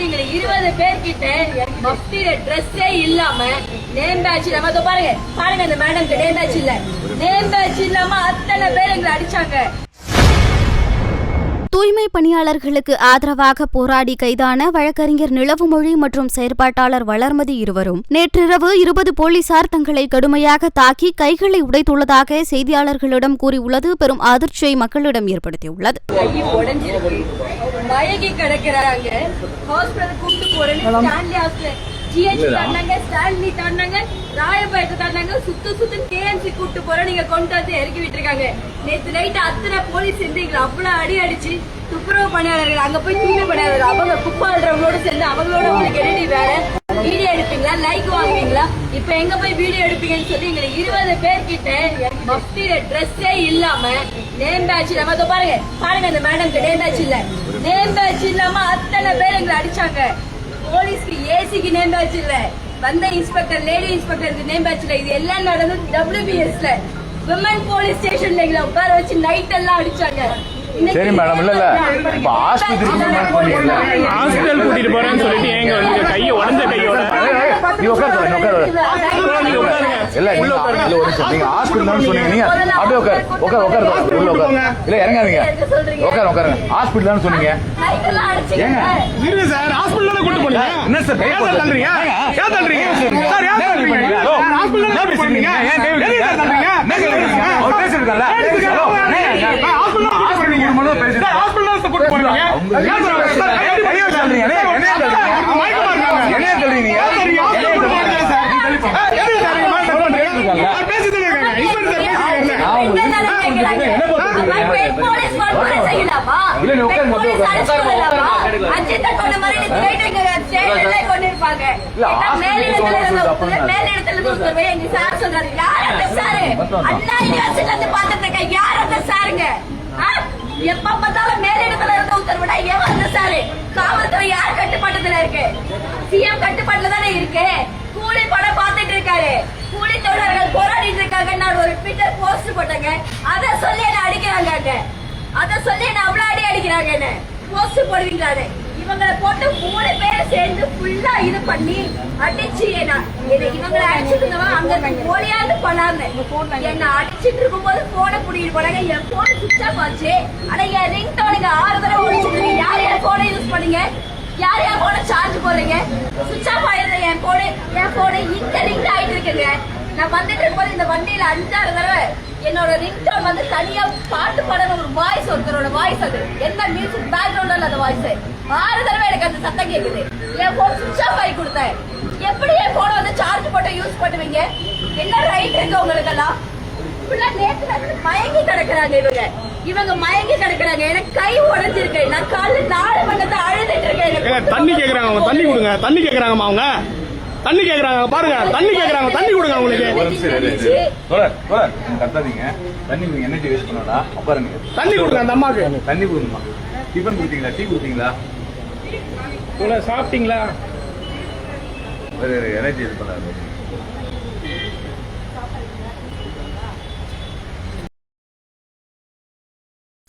சொல்லி இருபது பேர்கிட்ட மஃப்டில ட்ரெஸ்ஸே இல்லாம நேம் பேட்ச் நம்ம பாருங்க. பாருங்க அந்த மேடம்க்கு நேம் பேட்ச் இல்ல. நேம் பேட்ச் இல்லாம அத்தனை பேர் எங்களை அடிச்சாங்க. தூய்மை பணியாளர்களுக்கு ஆதரவாக போராடி கைதான வழக்கறிஞர் நிலவுமொழி மற்றும் செயற்பாட்டாளர் வளர்மதி இருவரும். நேற்றிரவு இருபது போலீசார் தங்களை கடுமையாக தாக்கி கைகளை உடைத்துள்ளதாக செய்தியாளர்களிடம் கூறியுள்ளது. பெரும் அதிர்ச்சியை மக்களிடம் ஏற்படுத்தியுள்ளது. மயங்கி கிடக்குறாங்க. கூப்பிட்டு போறேன்னு ஜிஹெச் தாண்டாங்க ஸ்டான்லி தாண்டாங்க ராயப்பேட்டை தாண்டாங்க சுத்து சுத்து கேஎம்சி கூப்பிட்டு போறோம். நீங்க கொண்டு வந்து இறக்கி விட்டுருக்காங்க. நேத்து நைட் அத்தனை போலீஸ் இருந்து எங்களை அவ்வளவு அடி அடிச்சு துப்புரவு பணியாளர்கள் அங்க போய் தூய்மை பணியாளர்கள் அவங்க குப்பாடுறவங்களோட சேர்ந்து அவங்களோட உங்களுக்கு என்னடி வேலை? வீடியோ எடுப்பீங்களா? லைக் வாங்குவீங்களா? இப்ப எங்க போய் வீடியோ எடுப்பீங்கன்னு சொல்லி எங்களை இருபது பேர்கிட்ட மஃப்டில ட்ரெஸ்ஸே இல்லாம நேம் பேட்ச் இல்லாம இதோ பாருங்க பாருங்க அந்த மேடம்க்கு நேம் பேட்ச் இல்ல. நேம் பேட்ச் இல்லாம அத்தனை பேர் எங்களை அடிச்சாங்க. போலீஸ்க்கு ஏசிக்கு நேம் பேட்ச் இல்ல. வந்த இன்ஸ்பெக்டர் லேடி இன்ஸ்பெக்டருக்கு நேம் பேட்ச் இல்ல. இது எல்லாம் நடந்தது டபிள்யூபிஎஸ்ல விமன் போலீஸ் ஸ்டேஷன்ல எங்களை உட்கார வச்சு நைட் எல்லாம் அடிச்சாங்க. சரி மேடம் இல்ல இல்ல. இப்ப ஆஸ்பத்திரிக்கு ஹாஸ்பிட்டல் கூட்டிட்டு போறேன்னு சொல்லிட்டு வந்து கையை உடஞ்ச கையோட நீ உட்கார் சொல்ல உட்கார். இல்ல இல்ல ஒரு நிமிஷம். நீங்க ஹாஸ்பிட்டல் சொன்னீங்க. நீங்க அப்படியே உட்கார் உட்கார் உட்கார் உள்ள உட்கார் இல்ல இறங்காதீங்க. உட்கார் உட்காருங்க ஹாஸ்பிட்டல் சொன்னீங்க. அடிச்சீங்க இருங்க சார் ஹாஸ்பிட்டல் கூட்டு போனீங்க? என்ன சார் ஏன் சார் தள்ளுறீங்க? ஏன் தள்ளுறீங்க? சார் ஏன் தள்ளுறீங்க? ஹாஸ்பிட்டல் ஏன் எதுக்கு சார் ஹாஸ்பிட்டல் ஏன் தள்ளுறீங்க? தள்ளுறீங்க ஏன் சார் நீங்க ஹாஸ்பிட்டல் கூட்டு போனீங்க சார் ஏன் எதுக்கு சார் நீங்க மயக்கம் பண்றீங்க சார் பேசிட்டு இருக்காங்க இன்ஸ்பெக்டர் சார் பேசிட்டு இருக்காங்க இல்ல, நீ உட்காருங்க, அப்படியே உட்காருங்க. இல்ல, ஹாஸ்பிட்டல் சொல்றது தப்பு தான். எப்ப பார்த்தாலும் மேலிடத்துல இருந்த உத்தரவிட ஏன் வந்த சாரு காவல்துறை யார் கட்டுப்பாட்டுல இருக்கு? சிஎம் கட்டுப்பாட்டுல தானே இருக்கு? கூலி படம் பார்த்துட்டு இருக்காரு. கூலி தொழிலாளர்கள் போராடிட்டு இருக்காங்க நான் ஒரு போட்டாங்க. அத சொல்லி என்ன அடிக்கிறாங்க அத சொல்லி என்ன அவ்வளவு அடி அடிக்கிறாங்க என்ன போஸ்ட் போடுவீங்களாரு இவங்களை போட்டு மூணு பேரை சேர்ந்து ஃபுல்லா இது பண்ணி அடிச்சு என்ன இவங்களை அடிச்சிருந்தவன் அங்க போலியாவது பண்ணாம என்ன அடிச்சிட்டு இருக்கும்போது போனை புடிக்கிட்டு போனாங்க. என் போன் சுவிச் ஆஃப் ஆச்சு. ஆனா என் ரிங் டோனுக்கு ஆறு தடவை யார் யார் போனை யூஸ் பண்ணீங்க? யார் யார் போன சார்ஜ் போடுறீங்க? சுவிட்ச் ஆஃப் ஆயிருந்த என் போனு என் போனு இங்க ரிங் ஆயிட்டு இருக்குங்க. நான் வந்துட்டு இருக்கும்போது இந்த வண்டியில அஞ்சாறு தடவை என்னோட ரிங் டோன் வந்து தனியா பாட்டு பாடுற ஒரு வாய்ஸ் ஒருத்தரோட வாய்ஸ் அது. என்ன மியூசிக் பேக்ரவுண்ட்ல அந்த வாய்ஸ் ஆறு தடவை எனக்கு அந்த சத்தம் கேக்குது. என் போன் சுவிட்ச் ஆஃப் ஆகி கொடுத்தேன். எப்படி என் போனை வந்து சார்ஜ் போட்டு யூஸ் பண்ணுவீங்க? என்ன ரைட் இருக்கு உங்களுக்கெல்லாம்? ஃபுல்லா மயங்கி கிடக்குறாங்க இவங்க. இவங்க மயங்கி கிடக்குறாங்க. எனக்கு கை உடஞ்சிருக்கு. நான் காலைல நாலு மணி நேரத்தை அழுதுட்டு இருக்கேன் ஏங்க, எனக்கு தண்ணி கேக்குறாங்க அவங்க தண்ணி கொடுங்க தண்ணி கேக்குறாங்கம்மா அவங்க. தண்ணி கேக்குறாங்க பாருங்க தண்ணி கேக்குறாங்க தண்ணி கொடுங்க கத்தாதீங்க. தண்ணி நீங்க எனர்ஜி வேஸ்ட் பண்ணடா உட்காருங்க தண்ணி கொடுங்க அந்த அம்மாக்கு தண்ணி கொடுங்கம்மா. டிஃபன் கொடுத்தீங்களா? டீ கொடுத்தீங்களா? சாப்பிட்டீங்களா? எனர்ஜி இது பண்ணாரு